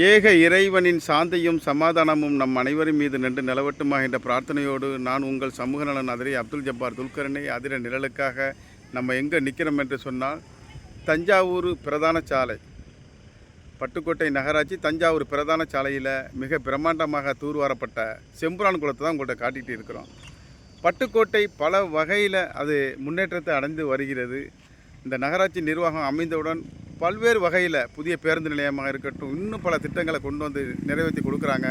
ஏக இறைவனின் சாந்தியும் சமாதானமும் நம் அனைவரின் மீது நின்று நிலவட்டுமா என்ற பிரார்த்தனையோடு நான் உங்கள் சமூக நலன் அதிரை அப்துல் ஜப்பார் துல்கரனை அதிர நிழலுக்காக நம்ம எங்கே நிற்கிறோம் என்று சொன்னால் தஞ்சாவூர் பிரதான சாலை. பட்டுக்கோட்டை நகராட்சி தஞ்சாவூர் பிரதான சாலையில் மிக பிரம்மாண்டமாக தூர்வாரப்பட்ட செம்புரான் குளத்தை தான் உங்கள்கிட்ட காட்டிகிட்டு இருக்கிறோம். பட்டுக்கோட்டை பல வகையில் அது முன்னேற்றத்தை அடைந்து வருகிறது. இந்த நகராட்சி நிர்வாகம் அமைந்தவுடன் பல்வேறு வகையில் புதிய பேருந்து நிலையமாக இருக்கட்டும் இன்னும் பல திட்டங்களை கொண்டு வந்து நிறைவேற்றி கொடுக்குறாங்க.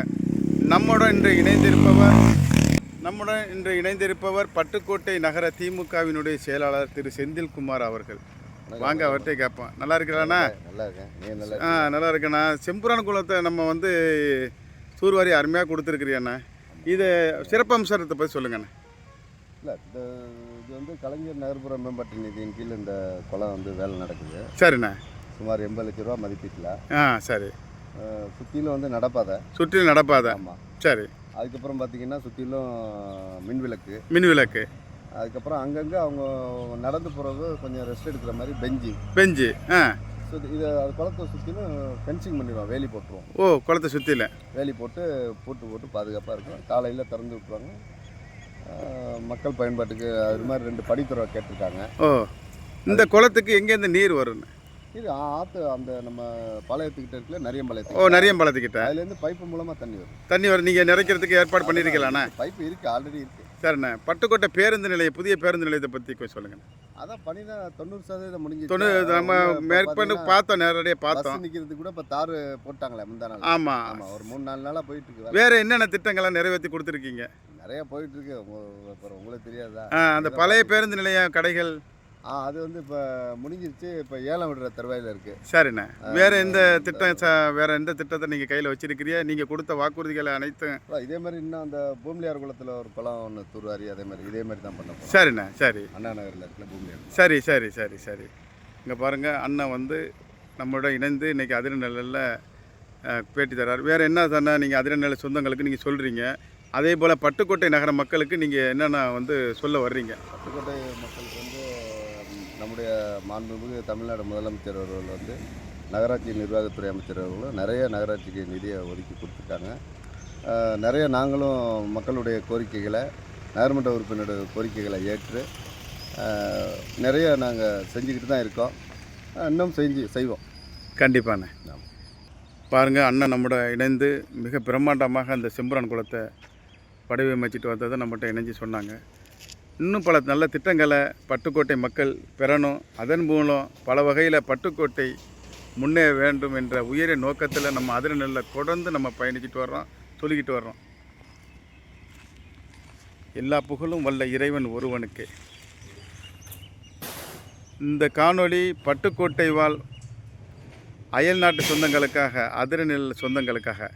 நம்முடன் இன்று இணைந்திருப்பவர் நம்முடன் இன்று இணைந்திருப்பவர் பட்டுக்கோட்டை நகர திமுகவினுடைய செயலாளர் திரு செந்தில்குமார் அவர்கள். வாங்க அவர்கிட்ட கேட்போம். நல்லா இருக்கிறாண்ணா நல்லா இருக்கேன். ஆ நல்லா இருக்கேண்ணா. செம்புரான் குளத்தை நம்ம வந்து சூர்வாரி அருமையாக கொடுத்துருக்குறியாண்ணா இது சிறப்பம்சத்தை பற்றி சொல்லுங்கண்ணா. இல்லை இந்த இது வந்து கலைஞர் நகர்ப்புற மேம்பாட்டு நிதியின் கீழ் இந்த குளம் வந்து வேலை நடக்குது. சரிண்ணா. சுமார் எண்பது லட்ச ரூபா மதிப்பீட்டில். ஆ சரி. சுற்றிலும் வந்து நடப்பாதை. சுற்றி நடப்பாத. ஆமாம் சரி. அதுக்கப்புறம் பார்த்தீங்கன்னா சுற்றிலும் மின் விளக்கு. மின் விளக்கு. அதுக்கப்புறம் அங்கங்கே அவங்க நடந்து போகிறது கொஞ்சம் ரெஸ்ட் எடுக்கிற மாதிரி பெஞ்சு. பெஞ்சு ஆ. ஸோ இதை அது குளத்தை சுற்றிலும் ஃபென்சிங் பண்ணிடுவோம் வேலி போட்டுருவோம். ஓ குளத்தை சுற்றில வேலி போட்டு பூட்டு போட்டு பாதுகாப்பாக இருக்கும் காலையில் திறந்து விட்ருவாங்க மக்கள் பயன்பாட்டுக்கு அது மாதிரி ரெண்டு படித்துறை கேட்டிருக்காங்க. ஓ இந்த குளத்துக்கு எங்கேருந்து நீர் வரும்ண்ணா இது ஆற்று அந்த நம்ம பாளையத்துக்கிட்ட இருக்குல்ல நிறைய ஓ பாளையத்துக்கு நிறைய பாலத்துக்கிட்ட அதுலேருந்து பைப்பு மூலமாக தண்ணி வரும். தண்ணி வரும். நீங்கள் நிறைக்கிறதுக்கு ஏற்பாடு பண்ணியிருக்கலாண்ணா பைப்பு இருக்குது ஆல்ரெடி இருக்குது சரிண்ணா. பட்டுக்கோட்டை பேருந்து நிலையம் புதிய பேருந்து நிலையத்தை பற்றி கொஞ்சம் சொல்லுங்கள் அதான் பணி தான் தொண்ணூறு சதவீதம் முடிஞ்சு தொண்ணூறு நம்ம மேற்கொண்டு பார்த்தோம் நேரடியாக பார்த்தோம். பஸ் நிற்கிறதுக்கு கூட இப்போ தார் போட்டாங்களே முந்தா நாள். ஆமாம் ஆமாம் ஒரு மூணு நாலு நாளாக போயிட்டு இருக்கு. வேறு என்னென்ன திட்டங்கள்லாம் நிறைவேற்றி கொடுத்துருக்கீங்க? நிறைய போயிட்டு இருக்கு உங்களுக்கு தெரியாதா? அந்த பழைய பேருந்து நிலையம் கடைகள் ஆ அது வந்து இப்போ முடிஞ்சிருச்சு. இப்போ ஏலம் விடுற தருவாயில் இருக்குது சரிண்ணே. வேறு எந்த திட்டம் வேறு எந்த திட்டத்தை நீங்கள் கையில் வச்சிருக்கிறீங்க? நீங்கள் கொடுத்த வாக்குறுதிகளை அனைத்தும் இதே மாதிரி இன்னும் அந்த பூமிலியார் குளத்தில் ஒரு குளம் ஒன்று தூர்வாரி அதே மாதிரி இதே மாதிரி தான் பண்ண சரிண்ணே சரி. அண்ணா நகரில் இருக்குல்ல பூமிலியார் சரி சரி சரி சரி. இங்கே பாருங்கள் அண்ணன் வந்து நம்மளோட இணைந்து இன்றைக்கி அதிரநிலையில் பேட்டி தர்றார். வேறு என்ன தானே நீங்கள் அதிரநிலை சொந்தங்களுக்கு நீங்கள் சொல்கிறீங்க அதே போல் பட்டுக்கோட்டை நகர மக்களுக்கு நீங்கள் என்னென்ன வந்து சொல்ல வர்றீங்க? பட்டுக்கோட்டை மக்களுக்கு வந்து நம்முடைய மாண்புமிகு தமிழ்நாடு முதலமைச்சர் அவர்கள் வந்து நகராட்சி நிர்வாகத்துறை அமைச்சர் அவர்களும் நிறைய நகராட்சிக்கு நிதியை ஒதுக்கி கொடுத்துருக்காங்க. நிறைய நாங்களும் மக்களுடைய கோரிக்கைகளை நகர்மன்ற உறுப்பினருடைய கோரிக்கைகளை ஏற்று நிறைய நாங்கள் செஞ்சுக்கிட்டு தான் இருக்கோம். இன்னும் செஞ்சு செய்வோம். கண்டிப்பாண்ணே. பாருங்கள் அண்ணன் நம்மட இணைந்து மிக பிரம்மாண்டமாக அந்த செம்புரான் குளத்தை வடிவமைச்சிட்டு வந்ததை நம்மகிட்ட இணைஞ்சு சொன்னாங்க. இன்னும் பல நல்ல திட்டங்களை பட்டுக்கோட்டை மக்கள் பெறணும். அதன் மூலம் பல வகையில் பட்டுக்கோட்டை முன்னே வேண்டும் என்ற உயரிய நோக்கத்தில் நம்ம அதிரநிலை தொடர்ந்து நம்ம பயணிச்சுட்டு வர்றோம் சொல்லிக்கிட்டு வர்றோம். எல்லா புகழும் வல்ல இறைவன் ஒருவனுக்கே. இந்த காணொளி பட்டுக்கோட்டை வாழ் அயல் நாட்டு சொந்தங்களுக்காக அதிரநில சொந்தங்களுக்காக.